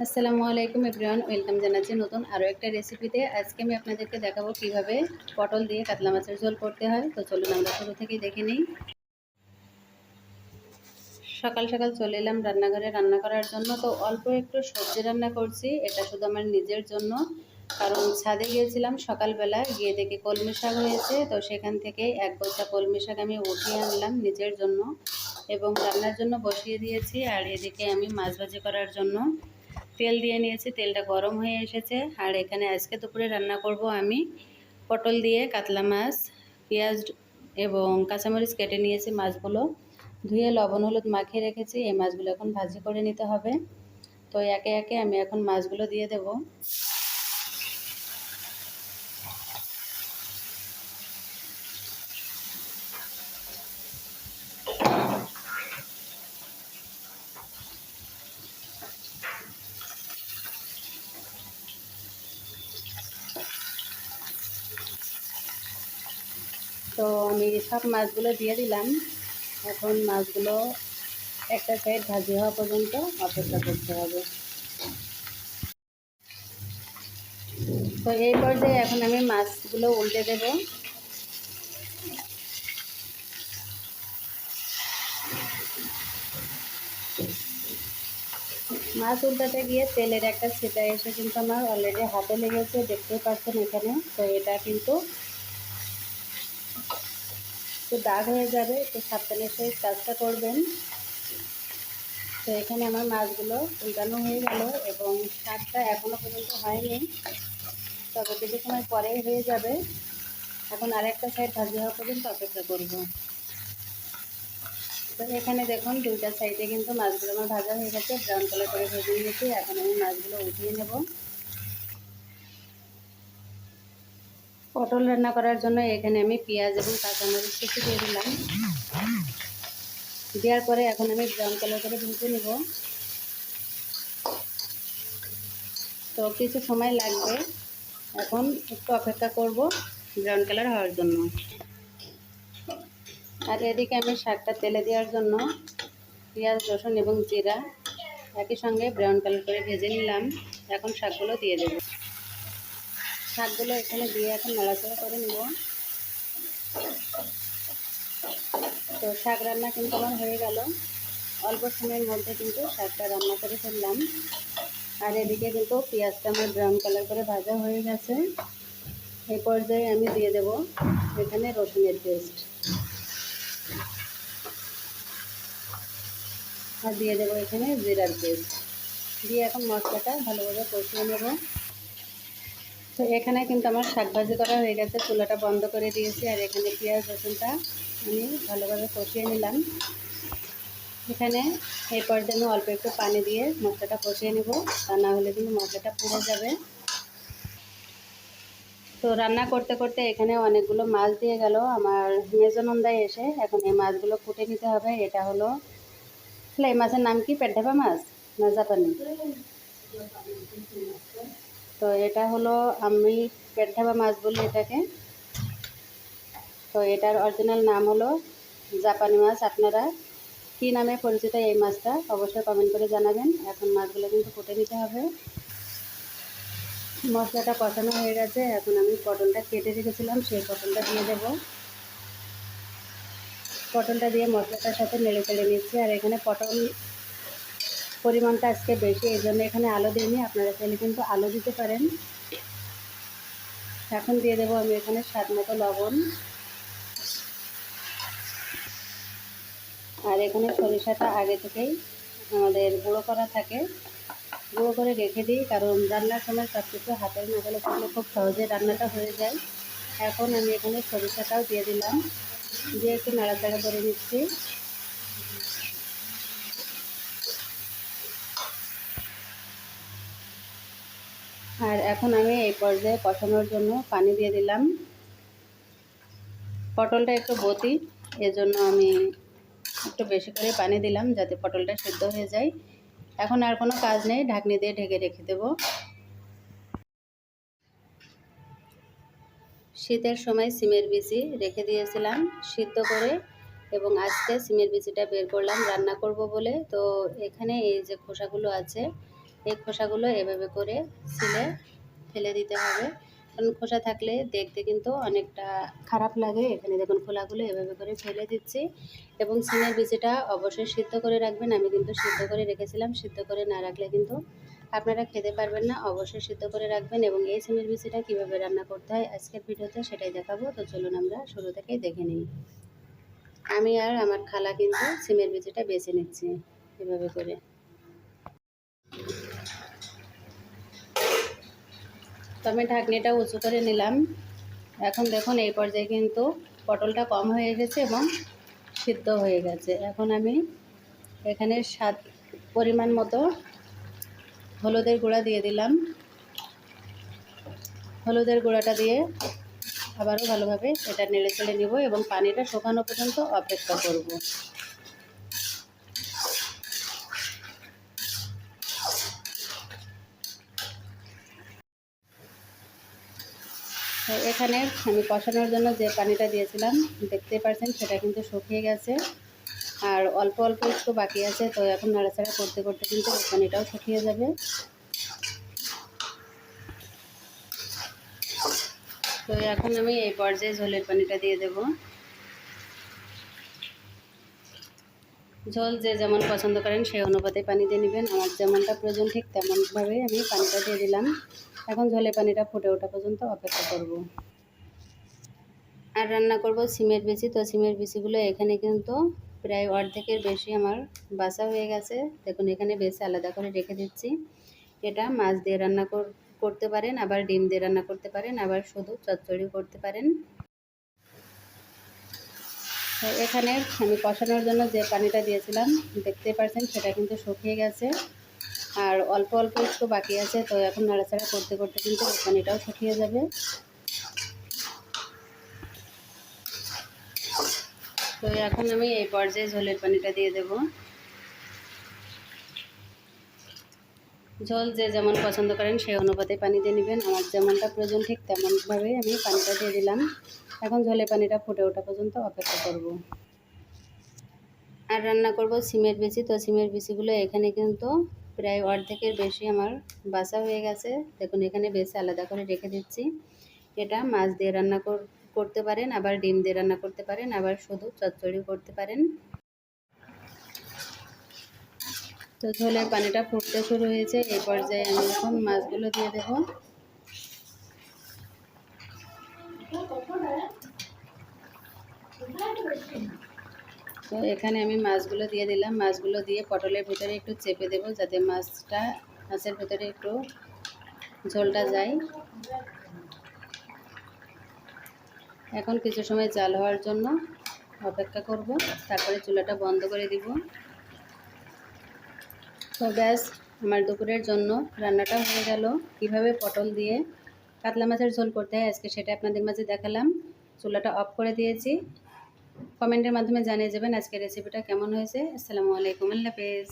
আসসালামু আলাইকুম everyone, welcome জানাচ্ছি নতুন আরও একটা রেসিপিতে। আজকে আমি আপনাদেরকে দেখাবো কীভাবে পটল দিয়ে কাতলা মাছের ঝোল করতে হয়। তো চলুন আমরা শুরু থেকেই দেখে নিই। সকাল সকাল চলে এলাম রান্নাঘরে রান্না করার জন্য। তো অল্প একটু সবজি রান্না করছি, এটা শুধু আমার নিজের জন্য। কারণ ছাদে গিয়েছিলাম সকালবেলা, গিয়ে দেখে কলমি শাক হয়েছে। তো সেখান থেকে এক বস্তা কলমি শাক আমি উঠিয়ে আনলাম নিজের জন্য এবং রান্নার জন্য বসিয়ে দিয়েছি। আর এদিকে আমি মাছ ভাজি করার জন্য তেল দিয়ে নিয়েছি, তেলটা গরম হয়ে এসেছে। আর এখানে আজকে দুপুরে রান্না করব আমি। পটল দিয়ে কাতলা মাছ, পেঁয়াজ এবং কাঁচামরিচ কেটে নিয়েছি মাছগুলো। ধুয়ে লবণ, হলুদ মাখিয়ে রেখেছি। এই মাছগুলো এখন ভাজি করে নিতে হবে। তো একে একে আমি এখন মাছগুলো দিয়ে দেব। তো আমি সব মাছগুলো দিয়ে দিলাম। এখন মাছগুলো একটা সাইড ভাজি হওয়া পর্যন্ত অপেক্ষা করতে হবে। তো এই পর্যায়ে এখন আমি মাছগুলো উল্টে দেব। মাছ উল্টাতে গিয়ে তেলের একটা ছিটা এসে কিন্তু আমার অলরেডি হাতে লেগেছে দেখতে পাচ্ছেন এখানে। তো এটা কিন্তু একটু দাগ হয়ে যাবে, একটু সাবধানের সহিত কাজটা করবেন। তো এখানে আমার মাছগুলো উল্টানো হয়ে গেল এবং শাকটা এখনও পর্যন্ত হয়নি। তবে কিছু সময় পরেই হয়ে যাবে। এখন আরেকটা সাইড ভাজি হওয়া পর্যন্ত অপেক্ষা করব। তো এখানে দেখুন, দুইটা সাইডে কিন্তু মাছগুলো আমার ভাজা হয়ে গেছে ব্রাউন কালার করে ভেজে নিয়েছি। এখন আমি মাছগুলো উঠিয়ে নেব। পটল রান্না করার জন্য এখানে আমি পেঁয়াজ এবং কাঁচামরিচ কিছু দিয়ে দিলাম। দেওয়ার পরে এখন আমি ব্রাউন কালার করে ভেজে নেব। তো কিছু সময় লাগবে। এখন একটু অপেক্ষা করব ব্রাউন কালার হওয়ার জন্য। আর এদিকে আমি শাকটা তেলে দেওয়ার জন্য পেঁয়াজ, রসুন এবং জিরা একই সঙ্গে ব্রাউন কালার করে ভেজে নিলাম। এখন শাকগুলো দিয়ে দেবো। শাকগুলো এখানে দিয়ে এখন নাড়াচাড়া করে নেব। তো শাক রান্না কিন্তু আমার হয়ে গেল। অল্প সময়ের মধ্যে কিন্তু শাকটা রান্না করে ফেললাম। আর এদিকে কিন্তু পেঁয়াজটা আমার ব্রাউন কালার করে ভাজা হয়ে গেছে। এই পর্যায়ে আমি দিয়ে দেব এখানে রসুনের পেস্ট আর দিয়ে দেবো এখানে জিরার পেস্ট দিয়ে এখন মশলাটা ভালোভাবে কষিয়ে নেব। তো এখানে কিন্তু আমার শাক ভাজি করা হয়ে গেছে। চুলাটা বন্ধ করে দিয়েছি আর এখানে পেঁয়াজ, রসুনটা আমি ভালোভাবে কষিয়ে নিলাম। এখানে এই পর্যায়ে আমি অল্প একটু পানি দিয়ে মশলাটা কষিয়ে নেব। তা না হলে কিন্তু মশলাটা পুড়ে যাবে। তো রান্না করতে করতে এখানে অনেকগুলো মাছ দিয়ে গেল। আমার মেজনন্দায় এসে এখন এই মাছগুলো ফুটে নিতে হবে। এটা হলো এই মাছের নাম কি? পেটঢাপা মাছ না জাপানি? তো এটা হলো আমি পেটঢাবা মাছ বলি এটাকে। তো এটার অরিজিনাল নাম হলো জাপানি মাছ, আপনারা কী নামে পরিচিত এই মাছটা অবশ্যই কমেন্ট করে জানাবেন। এখন মাছগুলো কিন্তু ফুটে নিতে হবে। মশলাটা কষানো হয়ে গেছে, এখন আমি পটলটা কেটে রেখেছিলাম, সেই পটলটা দিয়ে দেব। পটলটা দিয়ে মশলাটার সাথে নেড়ে চেড়ে নিচ্ছি, আর এখানে পটল পরিমাণটা আজকে বেশি, এই জন্য এখানে আলো দিইনি। আপনারা চাইলে কিন্তু আলো দিতে পারেন। এখন দিয়ে দেবো আমি এখানে স্বাদ মতো লবণ। আর এখানে সরিষাটা আগে থেকেই আমাদের গুঁড়ো করা থাকে। গুঁড়ো করে রেখে দিই, কারণ রান্নার সময় সব কিছু হাতের নাগালে থাকলে খুব সহজে রান্নাটা হয়ে যায়। এখন আমি এখানে সরিষাটাও দিয়ে দিলাম। দিয়ে একটু নাড়াচাড়া করে নিচ্ছি। আর এখন আমি এই পর্যায়ে কষানোর জন্য পানি দিয়ে দিলাম। পটলটা একটু বতি, এজন্য আমি একটু বেশি করে পানি দিলাম যাতে পটলটা সেদ্ধ হয়ে যায়। এখন আর কোনো কাজ নেই, ঢাকনি দিয়ে ঢেকে রেখে দেব। শীতের সময় সিমের বিচি রেখে দিয়েছিলাম সিদ্ধ করে, এবং আজকে সিমের বিচিটা বের করলাম, রান্না করব বলে। তো এখানে এই যে খোসাগুলো আছে এই খোসাগুলো এভাবে করে ছিলে ফেলে দিতে হবে। কারণ খোসা থাকলে দেখতে কিন্তু অনেকটা খারাপ লাগে। এখানে দেখুন খোলাগুলো এভাবে করে ফেলে দিচ্ছি এবং সিমের বিচিটা অবশ্যই সিদ্ধ করে রাখবেন। আমি কিন্তু সিদ্ধ করে রেখেছিলাম। সিদ্ধ করে না রাখলে কিন্তু আপনারা খেতে পারবেন না। অবশ্যই সিদ্ধ করে রাখবেন এবং এই সিমের বিচিটা কীভাবে রান্না করতে হয় আজকের ভিডিওতে সেটাই দেখাবো। তো চলুন আমরা শুরু থেকেই দেখে নিই। আমি আর আমার খালা কিন্তু সিমের বিচিটা বেছে নিচ্ছি এভাবে করে। তো আমি ঢাকনিটা উঁচু করে নিলাম। এখন দেখুন, এই পর্যায়ে কিন্তু পটলটা কম হয়ে এসেছে এবং সিদ্ধ হয়ে গেছে। এখন আমি এখানে স্বাদ পরিমাণ মতো হলুদের গুঁড়া দিয়ে দিলাম। হলুদের গুঁড়াটা দিয়ে আবারও ভালোভাবে এটা নেড়ে চেড়ে নিব এবং পানিটা শুকানো পর্যন্ত অপেক্ষা করব তো এখানে আমি কষানোর জন্য যে পানিটা দিয়েছিলাম দেখতে পাচ্ছেন সেটা কিন্তু শুকিয়ে গেছে। আর অল্প অল্প একটু বাকি আছে, তো এখন নাড়াচাড়া করতে করতে কিন্তু পানিটাও শুকিয়ে যাবে। তো এখন আমি এই পর্যায়ে ঝোলের পানিটা দিয়ে দেব। ঝোল যে যেমন পছন্দ করেন, সেই অনুপাতে পানি দিয়ে নেবেন। আমার যেমনটা প্রয়োজন ঠিক তেমনভাবেই আমি পানিটা দিয়ে দিলাম। এখন ঝোলের পানিটা ফুটে ওঠা পর্যন্ত অপেক্ষা করব। আর রান্না করব সিমের বিচি। তো সিমের বিচিগুলো এখানে কিন্তু প্রায় অর্ধেকের বেশি আমার বাসা হয়ে গেছে। দেখুন, এখানে বেশি আলাদা করে রেখে দিচ্ছি। এটা মাছ দিয়ে রান্না করতে পারেন, আবার ডিম দিয়ে রান্না করতে পারেন, আবার শুধু চচ্চড়িও করতে পারেন। এখানে আমি কষানোর জন্য যে পানিটা দিয়েছিলাম, দেখতে পাচ্ছেন সেটা কিন্তু শুকিয়ে গেছে। আর অল্প অল্প একটু বাকি আছে, তো এখন নাড়াচাড়া করতে করতে কিন্তু পানিটাও শুকিয়ে যাবে। তো এখন আমি এই পর্যায়ে ঝোলের পানিটা দিয়ে দেব। ঝোল যে যেমন পছন্দ করেন, সেই অনুপাতে পানি দিয়ে নেবেন। আমার যেমনটা প্রয়োজন ঠিক তেমনভাবে আমি পানিটা দিয়ে দিলাম। এখন ঝোলের পানিটা ফুটে ওঠা পর্যন্ত অপেক্ষা করব। আর রান্না করব সিমের বিচি, তো সিমের বিচিগুলো এখানে কিন্তু প্রায় অর্ধেকের বেশি আমার বাসা হয়ে গেছে। দেখুন, এখানে বেশি আলাদা করে রেখে দিচ্ছি। এটা মাছ দিয়ে রান্না করতে পারেন, আবার ডিম দিয়ে রান্না করতে পারেন, আবার শুধু চচ্চড়িও করতে পারেন। তো ঝোলের পানিটা ফুটতে শুরু হয়েছে। এই পর্যায়ে আমি এখন মাছগুলো দিয়ে দেব। এখানে আমি মাছগুলো দিয়ে দিলাম। মাছগুলো দিয়ে পটলের ভিতরে একটু চেপে দেব যাতে মাছটা, মাছের ভিতরে একটু ঝোলটা যায়। এখন কিছু সময় জাল হওয়ার জন্য অপেক্ষা করব। তারপরে চুলাটা বন্ধ করে দিব। তো ব্যাস, আমার দুপুরের জন্য রান্নাটা হয়ে গেল। কীভাবে পটল দিয়ে কাতলা মাছের ঝোল করতে হয় আজকে সেটা আপনাদের মাঝে দেখালাম। চুলাটা অফ করে দিয়েছি। কমেন্টের মাধ্যমে জানিয়ে যাবেন আজকের রেসিপিটা কেমন হয়েছে। আসসালামু আলাইকুম আল্লাহ হাফেজ।